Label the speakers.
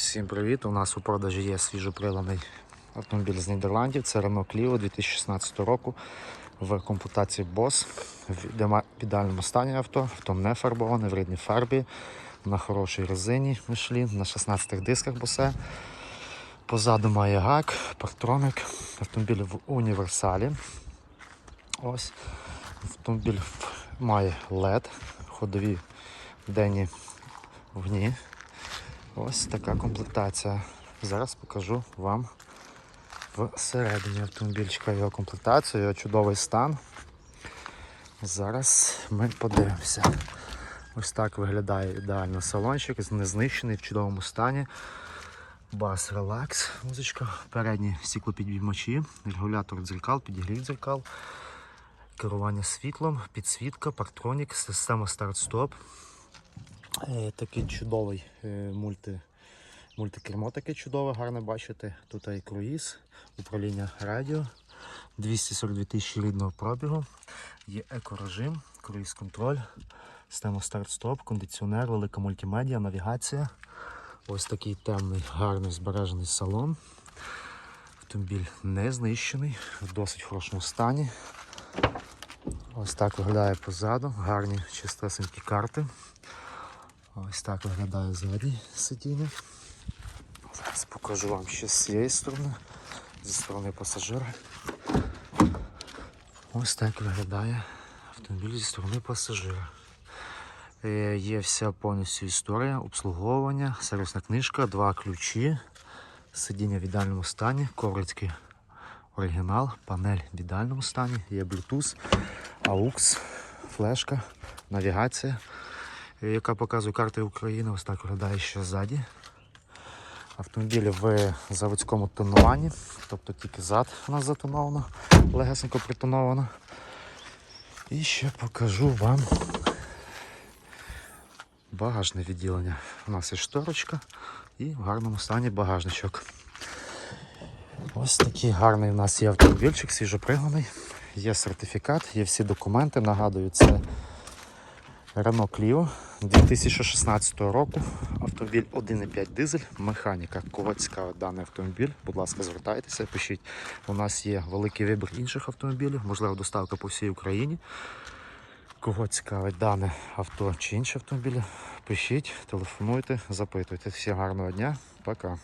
Speaker 1: Всім привіт! У нас у продажі є свіжоприладний автомобіль з Нідерландів. Це Renault Clio 2016 року в комплектації BOSS. В ідеальному стані авто. Авто не фарбоване, в рідній фарбі, на хорошій резині Michelin, на 16 дисках босе. Позаду має гак, партроник. Автомобіль в універсалі. Ось. Автомобіль має LED, ходові денні вогні. Ось така комплектація. Зараз покажу вам всередині автомобільчика його комплектацію, його чудовий стан. Зараз ми подивимося. Ось так виглядає ідеально салончик, незнищений в чудовому стані. Бас релакс, музичка, передні стіклопідіймачі, регулятор дзеркал, підігрів дзеркал, керування світлом, підсвітка, парктронік, система старт-стоп. Е, Такий чудовий е, мульти, мультикермо таке чудове, гарне бачите. Тут і круїз, управління радіо, 242 тисячі рідного пробігу, є екорежим, круїз-контроль, система старт-стоп, кондиціонер, велика мультимедіа, навігація. Ось такий темний, гарний збережений салон. Автомобіль не знищений, в досить хорошому стані. Ось так виглядає позаду, гарні чистесенькі карти. Ось так виглядає заднє сидіння. Зараз покажу вам ще з цієї сторони, зі сторони пасажира. Ось так виглядає автомобіль зі сторони пасажира. Е, Є вся повністю історія, обслуговування, сервісна книжка, два ключі, сидіння в ідеальному стані, коврицький оригінал, панель в ідеальному стані, є Bluetooth, AUX, флешка, навігація яка показує карти України. Ось так виглядає ще ззаді. Автомобіль в заводському тонуванні, тобто тільки зад у нас затоновано, легесенько притоновано. І ще покажу вам багажне відділення. У нас є шторочка і в гарному стані багажничок. Ось такий гарний у нас є автомобільчик, свіжопригнаний. Є сертифікат, є всі документи. Нагадую, це Renault Clio 2016 року. Автомобіль 1,5 дизель, механіка. Кого цікавить даний автомобіль, будь ласка, звертайтеся, пишіть. У нас є великий вибір інших автомобілів, можливо, доставка по всій Україні. Кого цікавить дане авто чи інші автомобілі, пишіть, телефонуйте, запитуйте. Всім гарного дня, пока.